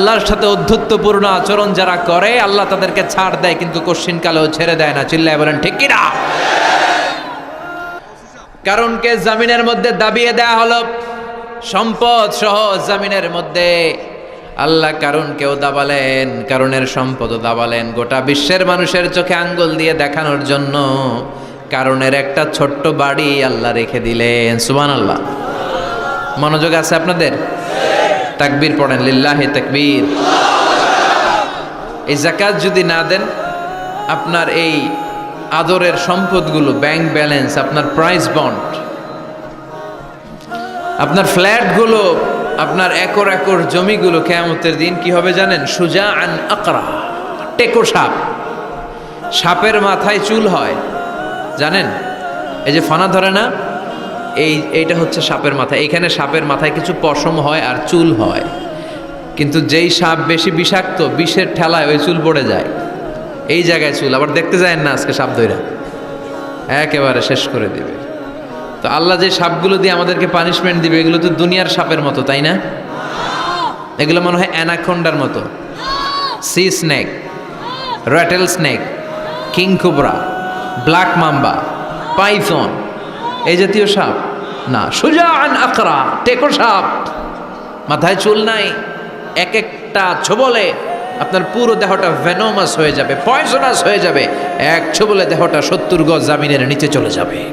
আল্লাহর সাথে অধ্যত্বপূর্ণ আচরণ যারা করে, আল্লাহ তাদেরকে ছাড় দেয়, কিন্তু কশ্চিন কালেও ছেড়ে দেয় না। চিল্লায় বলেন, ঠিক কিনা? কারণকে জামিনের মধ্যে দাবিয়ে দেয়া হলো? সম্পদ সহ জামিনের মধ্যে। আল্লাহ কারণকেও দাবালেন কারণের সম্পদও দাবালেন গোটা বিশ্বের মানুষের চোখে আঙ্গুল দিয়ে দেখানোর জন্য কারণের একটা ছোট্ট বাড়ি আল্লাহ রেখে দিলেন। সুবান আল্লাহ মনোযোগ আছে আপনাদের? তাকবীর পড়েন, লিল্লাহি তাকবীর। এই জাকাত যদি না দেন, আপনার এই আদরের সম্পদগুলো, ব্যাংক ব্যালেন্স, আপনার প্রাইস বন্ড, আপনার ফ্ল্যাটগুলো, আপনার একর একর জমিগুলো কেয়ামতের দিন কি হবে জানেন? সুজা আন আকরা, টেকো সাপ। সাপের মাথায় চুল হয়, জানেন? এই যে ফানা ধরে না? এই, এইটা হচ্ছে সাপের মাথা। এখানে সাপের মাথায় কিছু পশম হয় আর চুল হয়। কিন্তু যেই সাপ বেশি বিষাক্ত, বিষের ঠেলায় ওই চুল পড়ে যায়। এই জায়গায় চুল, আবার দেখতে যায় না আজকে সাপ দইরা। একেবারে শেষ করে দিবে। তো আল্লাহ যে সাপগুলো দিয়ে আমাদেরকে পানিশমেন্ট দিবে, এগুলো তো দুনিয়ার সাপের মতো, তাই না? এগুলো মনে হয় অ্যানাকন্ডার মতো। Sea snake rattle snake king cobra black mamba python এই জাতীয় সাপ? না। সোজা আন আকরা, টেকো সাপ। মাথায় চুল নাই এক একটা ছোবলে আপনার পুরো দেহটা ভেনোমাস হয়ে যাবে পয়জনাস হয়ে যাবে। এক ছোবলে দেহটা সত্তর গজ জামিনের নিচে চলে যাবে।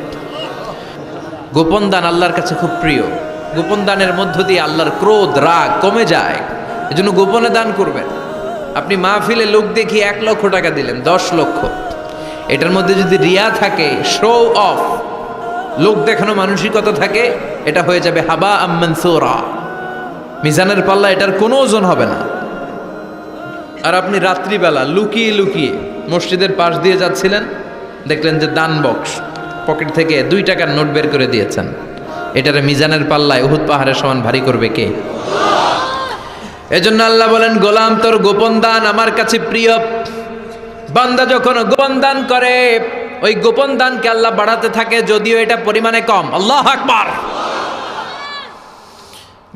গোপন দান আল্লাহর কাছে খুব প্রিয়। গোপন দানের মধ্য দিয়ে আল্লাহর ক্রোধ, রাগ কমে যায়। এজন্য গোপনে দান করবেন। আপনি মাহফিলে লোক দেখিয়ে এক লক্ষ টাকা দিলেন, দশ লক্ষ। এটার মধ্যে যদি রিয়া থাকে শো অফ লোক দেখানো মানসিকতা থাকে, এটা হয়ে যাবে হাবা আম্মানসোরা মিজানের পাল্লা এটার কোনো ওজন হবে না। আর আপনি রাত্রিবেলা লুকিয়ে লুকিয়ে মসজিদের পাশ দিয়ে যাচ্ছিলেন, দেখলেন যে দান বক্স পকেট থেকে দুই টাকার নোট বের করে দিয়েছেন। এটারে মিজানের পাল্লায় উহুদ পাহাড়ের সমান ভারী করবে কে? এজন্য আল্লাহ বলেন, গোলাম তোর গোপন দান আমার কাছে প্রিয়। বান্দা যখন গোপন দান করে ওই গোপন দানকে আল্লাহ বাড়াতে থাকে যদিও এটা পরিমাণে কম। আল্লাহ আকবার।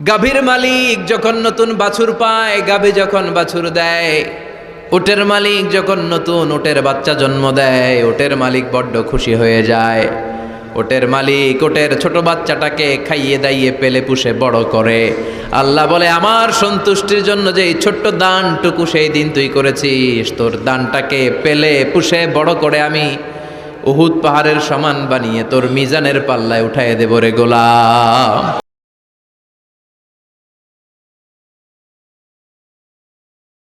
গাভীর মালিক যখন নতুন বাছুর পায়, গাভী যখন বাছুর দেয় ওটের মালিক যখন নতুন ওটের বাচ্চা জন্ম দেয় ওটের মালিক বড্ড খুশি হয়ে যায়। ওটের মালিক ওটের ছোট বাচ্চাটাকে খাইয়ে দাইয়ে পেলে পুষে বড় করে। আল্লাহ বলে, আমার সন্তুষ্টির জন্য যে ছোট্ট দানটুকু সেই দিন তুই করেছিস, তোর দানটাকে পেলে পুষে বড় করে আমি উহুদ পাহাড়ের সমান বানিয়ে তোর মিজানের পাল্লায় উঠাইয়ে দেব রে গোলাম।